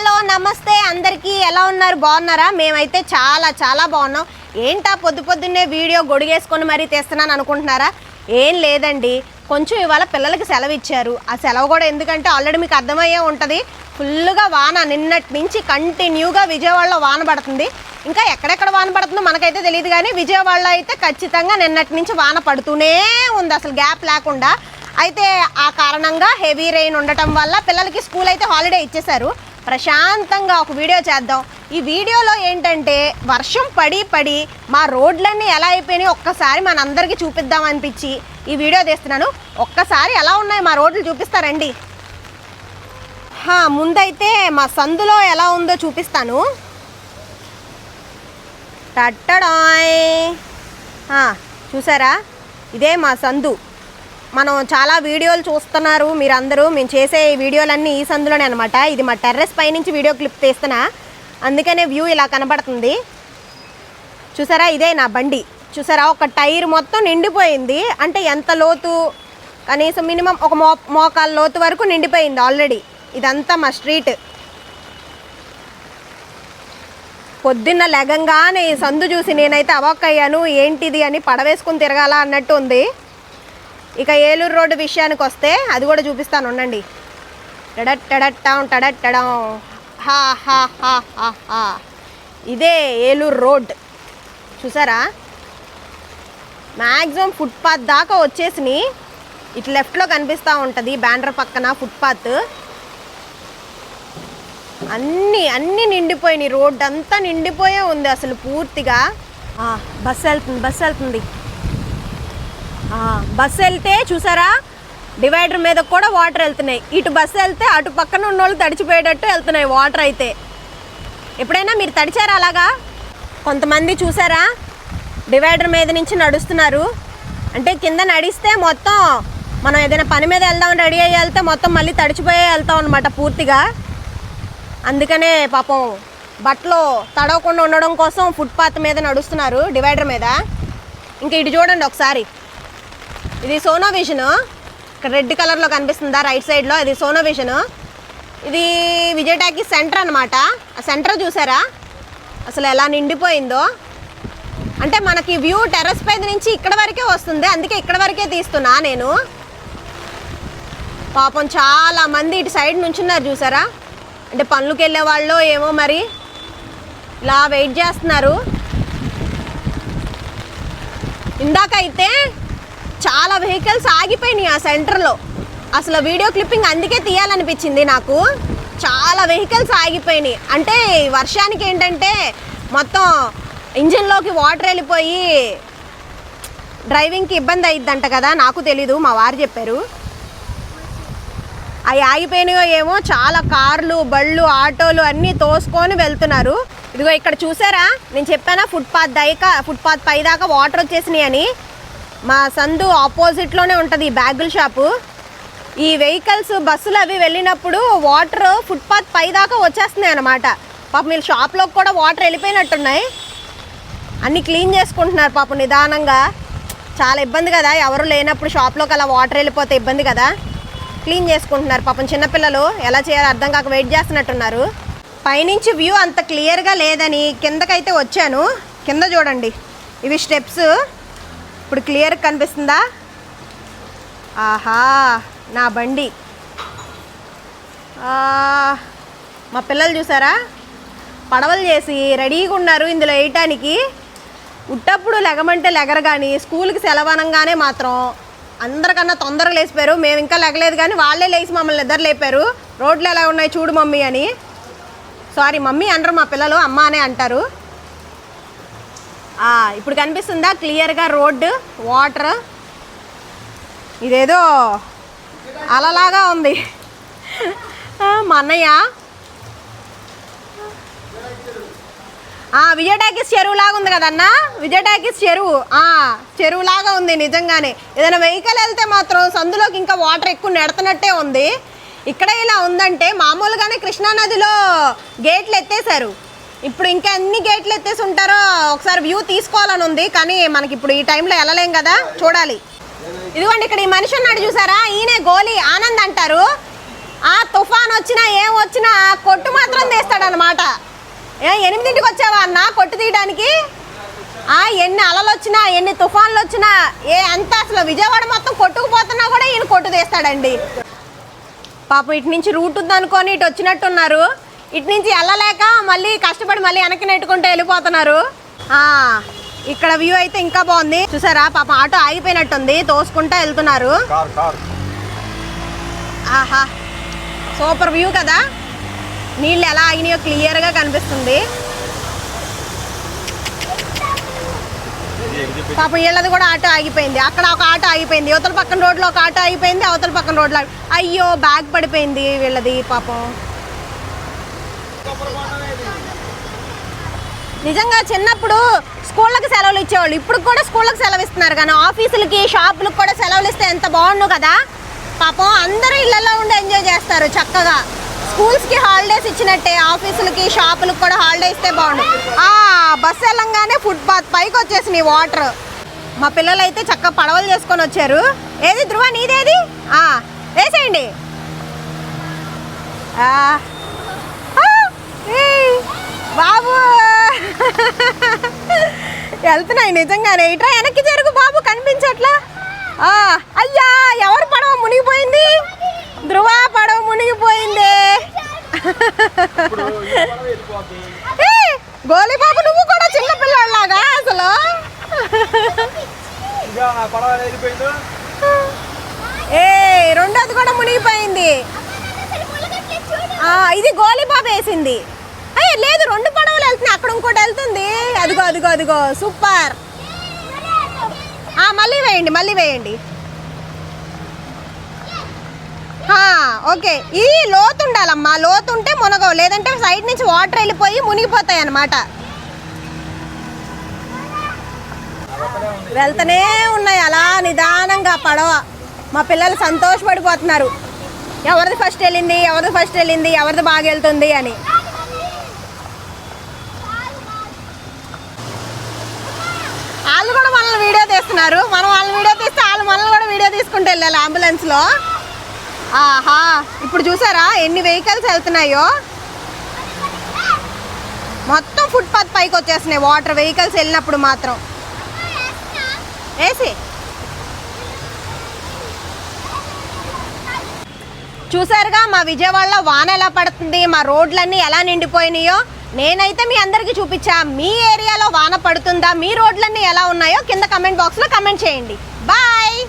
Hello నమస్తే. అందరికీ ఎలా ఉన్నారు? బాగున్నారా? మేమైతే చాలా చాలా బాగున్నాం. ఏంటా పొద్దు పొద్దున్నే వీడియో గొడిగేసుకొని మరీ తీస్తున్నాను అనుకుంటున్నారా? ఏం లేదండి. కొంచెం ఇవాళ పిల్లలకి సెలవు ఇచ్చారు. ఆ సెలవు కూడా ఎందుకంటే ఆల్రెడీ మీకు అర్థమయ్యే ఉంటుంది. ఫుల్గా వాన నిన్నటి నుంచి కంటిన్యూగా విజయవాడలో వాన పడుతుంది. ఇంకా ఎక్కడెక్కడ వాన పడుతుందో మనకైతే తెలియదు కానీ విజయవాడలో అయితే ఖచ్చితంగా నిన్నటి నుంచి వాన పడుతూనే ఉంది. అసలు గ్యాప్ లేకుండా. అయితే ఆ కారణంగా హెవీ రెయిన్ ఉండటం వల్ల పిల్లలకి స్కూల్ అయితే హాలిడే ఇచ్చేశారు. ప్రశాంతంగా ఒక వీడియో చేద్దాం. ఈ వీడియోలో ఏంటంటే వర్షం పడి పడి మా రోడ్లన్నీ ఎలా అయిపోయినాయి ఒక్కసారి మనందరికీ చూపిద్దాం అనిపించి ఈ వీడియో తీస్తున్నాను. ఒక్కసారి ఎలా ఉన్నాయి మా రోడ్లు చూపిస్తారండి ముందైతే మా సందులో ఎలా ఉందో చూపిస్తాను. టట్టడాయ్. చూసారా? ఇదే మా సందు. మనం చాలా వీడియోలు చూస్తున్నారు మీరందరూ. మేము చేసే ఈ వీడియోలన్నీ ఈ సందులోనే అనమాట ఇది మా టెర్రస్ పైనుంచి వీడియో క్లిప్ తీస్తున్నా. అందుకనే వ్యూ ఇలా కనబడుతుంది. చూసారా? ఇదే నా బండి. చూసారా? ఒక టైర్ మొత్తం నిండిపోయింది. అంటే ఎంత లోతు? కనీసం మినిమం ఒక మో మోకాల లోతు వరకు నిండిపోయింది ఆల్రెడీ. ఇదంతా మా స్ట్రీట్. పొద్దున్న లెగంగానే ఈ సందు చూసి నేనైతే అవాక్కయ్యాను. ఏంటిది అని పడవేసుకుని తిరగాల అన్నట్టు ఉంది. ఇక ఏలూరు రోడ్డు విషయానికి వస్తే అది కూడా చూపిస్తాను ఉండండి. టడట్ టడట్టాం టడట్టడం హా హా హా హా హా. ఇదే ఏలూరు రోడ్. చూసారా? మ్యాక్సిమం ఫుట్పాత్ దాకా వచ్చేసి ఇటు లెఫ్ట్లో కనిపిస్తూ ఉంటుంది బ్యానర్ పక్కన ఫుట్పాత్. అన్నీ అన్నీ నిండిపోయినాయి. రోడ్డు అంతా నిండిపోయే ఉంది అసలు పూర్తిగా. బస్సు వెళ్తుంది బస్సు వెళ్తుంది. బస్సు వెళ్తే చూసారా? డివైడర్ మీద కూడా వాటర్ వెళ్తున్నాయి. ఇటు బస్సు వెళ్తే అటు పక్కన ఉన్న వాళ్ళు తడిచిపోయేటట్టు వెళ్తున్నాయి వాటర్ అయితే. ఎప్పుడైనా మీరు తడిచారా అలాగా? కొంతమంది చూసారా? డివైడర్ మీద నుంచి నడుస్తున్నారు. అంటే కింద నడిస్తే మొత్తం మనం ఏదైనా పని మీద వెళ్దాం రెడీ అయ్యి వెళ్తే మొత్తం మళ్ళీ తడిచిపోయే వెళ్తాం అనమాట పూర్తిగా. అందుకనే పాపం బట్టలు తడవకుండా ఉండడం కోసం ఫుట్పాత్ మీద నడుస్తున్నారు డివైడర్ మీద. ఇంకా ఇటు చూడండి ఒకసారి. ఇది సోనో విజన్ ఇక్కడ రెడ్ కలర్లో కనిపిస్తుందా? రైట్ సైడ్లో ఇది సోనో విజన్ ఇది విజయటాకి సెంటర్ అనమాట ఆ సెంటర్ చూసారా? అసలు ఎలా నిండిపోయిందో. అంటే మనకి వ్యూ టెర్రస్ పైన నుంచి ఇక్కడ వరకే వస్తుంది. అందుకే ఇక్కడ వరకే తీస్తున్నా నేను. పాపం చాలా మంది ఇటు సైడ్ నుంచున్నారు చూసారా? అంటే పనులకు వెళ్ళే వాళ్ళు ఏమో మరి. ఇలా వెయిట్ చేస్తున్నారు. ఇందాక అయితే చాలా వెహికల్స్ ఆగిపోయినాయి ఆ సెంటర్లో. అసలు వీడియో క్లిప్పింగ్ అందుకే తీయాలనిపించింది నాకు. చాలా వెహికల్స్ ఆగిపోయినాయి. అంటే వర్షానికి ఏంటంటే మొత్తం ఇంజిన్లోకి వాటర్ వెళ్ళిపోయి డ్రైవింగ్కి ఇబ్బంది అయ్యిద్దంట కదా నాకు తెలీదు మా వారు చెప్పారు. అవి ఆగిపోయినాయో ఏమో చాలా కార్లు బళ్ళు ఆటోలు అన్నీ తోసుకొని వెళ్తున్నారు. ఇదిగో ఇక్కడ చూసారా? నేను చెప్పానా ఫుట్పాత్ దైకా ఫుట్పాత్ పై దాకా వాటర్ వచ్చేసినాయి అని. మా సందు ఆపోజిట్లోనే ఉంటుంది ఈ బ్యాగుల షాపు ఈ వెహికల్స్ బస్సులు అవి వెళ్ళినప్పుడు వాటర్ ఫుట్పాత్ పై దాకా వచ్చేస్తున్నాయి అనమాట పాపం మీరు షాప్లోకి కూడా వాటర్ వెళ్ళిపోయినట్టున్నాయి. అన్నీ క్లీన్ చేసుకుంటున్నారు పాపం నిదానంగా. చాలా ఇబ్బంది కదా ఎవరు లేనప్పుడు షాప్లోకి అలా వాటర్ వెళ్ళిపోతే ఇబ్బంది కదా. క్లీన్ చేసుకుంటున్నారు పాపం చిన్నపిల్లలు ఎలా చేయాలో అర్థం కాక వెయిట్ చేస్తున్నట్టున్నారు. పైనుంచి వ్యూ అంత క్లియర్గా లేదని కిందకైతే వచ్చాను. కింద చూడండి ఇవి స్టెప్స్ ఇప్పుడు క్లియర్ కనిపిస్తుందా? ఆహా నా బండి. మా పిల్లలు చూసారా? పడవలు చేసి రెడీగా ఉన్నారు ఇందులో వేయటానికి. ఉట్టప్పుడు లెగమంటే లెగరు కానీ స్కూల్కి సెలవనంగానే మాత్రం అందరికన్నా తొందరగా లేచిపోయారు. మేము ఇంకా లెగలేదు కానీ వాళ్ళే లేచి మమ్మల్ని నిద్ర లేపారు. రోడ్లు ఎలా ఉన్నాయి చూడు మమ్మీ అని. సారీ మమ్మీ అనరు మా పిల్లలు అమ్మ అనే అంటారు. ఇప్పుడు కనిపిస్తుందా? క్లియర్గా రోడ్డు వాటర్. ఇదేదో అలలాగా ఉంది. మా అన్నయ్య. విజయ టాకీస్ చెరువు లాగా ఉంది కదన్నా విజయ టాకీస్ చెరువు. చెరువు లాగా ఉంది నిజంగానే. ఏదైనా వెహికల్ వెళ్తే మాత్రం సందులోకి ఇంకా వాటర్ ఎక్కువ నెడుతున్నట్టే ఉంది. ఇక్కడ ఇలా ఉందంటే మామూలుగానే కృష్ణానదిలో గేట్లు ఎత్తేసారు ఇప్పుడు ఇంకా ఎన్ని గేట్లు ఎత్తేసి ఉంటారో ఒకసారి వ్యూ తీసుకోవాలని ఉంది కానీ మనకి ఇప్పుడు ఈ టైంలో వెళ్ళలేం కదా. చూడాలి. ఇదిగోండి ఇక్కడ ఈ మనిషి ఉన్నాడు చూసారా? ఈయనే గోలీ ఆనంద్ అంటారు. ఆ తుఫాన్ వచ్చినా ఏం వచ్చినా కొట్టు మాత్రం తీస్తాడనమాట ఏ ఎనిమిదింటికి వచ్చావా అన్న కొట్టు తీయడానికి? ఆ ఎన్ని అలలు వచ్చినా ఎన్ని తుఫాన్లు వచ్చినా ఏ అంత అసలు విజయవాడ మొత్తం కొట్టుకుపోతున్నా కూడా ఈయన కొట్టు తీస్తాడండి. పాపం ఇటు నుంచి రూట్ ఉందనుకొని ఇటు వచ్చినట్టున్నారు. ఇటు నుంచి వెళ్ళలేక మళ్ళీ కష్టపడి మళ్ళీ వెనక్కి నెట్టుకుంటూ వెళ్ళిపోతున్నారు. ఇక్కడ వ్యూ అయితే ఇంకా బాగుంది. చూసారా? పాపం ఆటో ఆగిపోయినట్టుంది. తోసుకుంటా వెళ్తున్నారు. ఆహా సూపర్ వ్యూ కదా. నీళ్ళు ఎలా ఆగినాయో క్లియర్గా కనిపిస్తుంది. పాపం వీళ్ళది కూడా ఆటో ఆగిపోయింది. అక్కడ ఒక ఆటో ఆగిపోయింది. అవతల పక్కన రోడ్లో ఒక ఆటో ఆగిపోయింది. అవతల పక్కన రోడ్లో అయ్యో బ్యాగ్ పడిపోయింది వీళ్ళది పాపం. నిజంగా చిన్నప్పుడు స్కూళ్ళకి సెలవులు ఇచ్చేవాళ్ళు. ఇప్పుడు కూడా స్కూళ్ళకి సెలవు ఇస్తున్నారు కానీ ఆఫీసులకి షాపులకు కూడా సెలవులు ఇస్తే ఎంత బాగుండు కదా? పాపం అందరూ ఇళ్ళలో ఉండి ఎంజాయ్ చేస్తారు చక్కగా. స్కూల్స్కి హాలిడేస్ ఇచ్చినట్టే ఆఫీసులకి షాపులకు కూడా హాలిడే ఇస్తే బాగుండు. ఆ బస్సు వెళ్ళంగానే ఫుట్పాత్ పైకి వచ్చేసినాయి వాటర్. మా పిల్లలు అయితే చక్కగా పడవలు చేసుకొని వచ్చారు. ఏది ధృవ నీదేది? వేసేయండి. ఆ, బాబు! వెళ్తున్నాయి నిజంగానే. ఇట్రా వెనక్కి జరుగు బాబు కనిపించట్లా? అయ్యా ఎవరు పడవ మునిగిపోయింది? ధృవ పడవ మునిగిపోయింది. ఇప్పుడు ఈ పడవ వెళ్ళిపోద్ది. ఏయ్, గోలి బాబు నువ్వు కూడా చిన్న పిల్లలాగా అసలు. ఏ రెండోది కూడా మునిగిపోయింది. ఇది గోలీబాబు వేసింది. లేదు రెండు పడవలు వెళ్తున్నాయి అక్కడ ఇంకోటి వెళ్తుంది. అదిగో అదిగో అదిగో. సూపర్. మళ్ళీ వేయండి మళ్ళీ వేయండి. ఓకే. ఈ లోతు ఉండాలమ్మా. లోతు ఉంటే మునగవు లేదంటే సైడ్ నుంచి వాటర్ వెళ్ళిపోయి మునిగిపోతాయి అన్నమాట. వెళ్తూనే ఉన్నాయి. అలా నిదానంగా పడవ. మా పిల్లలు సంతోషపడిపోతున్నారు. ఎవరిది ఫస్ట్ వెళ్ళింది? ఎవరిది ఫస్ట్ వెళ్ళింది? ఎవరిది బాగా వెళ్తుంది? అని. వాళ్ళు కూడా మనల్ని వీడియో తీస్తున్నారు. మనం వాళ్ళని వీడియో తీస్తే వాళ్ళు మనల్ని కూడా వీడియో తీసుకుంటూ వెళ్ళాలి అంబులెన్స్లో ఆహా ఇప్పుడు చూసారా ఎన్ని వెహికల్స్ వెళ్తున్నాయో? మొత్తం ఫుట్పాత్ పైకి వచ్చేస్తున్నాయి. వాటర్ వెహికల్స్ వెళ్ళినప్పుడు మాత్రం. వేసి చూసారుగా మా విజయవాడలో వాన ఎలా పడుతుంది? మా రోడ్లన్నీ ఎలా నిండిపోయినాయో? నేనైతే మీ అందరికీ చూపించా. మీ ఏరియాలో వాన పడుతుందా? మీ రోడ్లన్నీ ఎలా ఉన్నాయో కింద కమెంట్ బాక్స్లో కమెంట్ చేయండి. బాయ్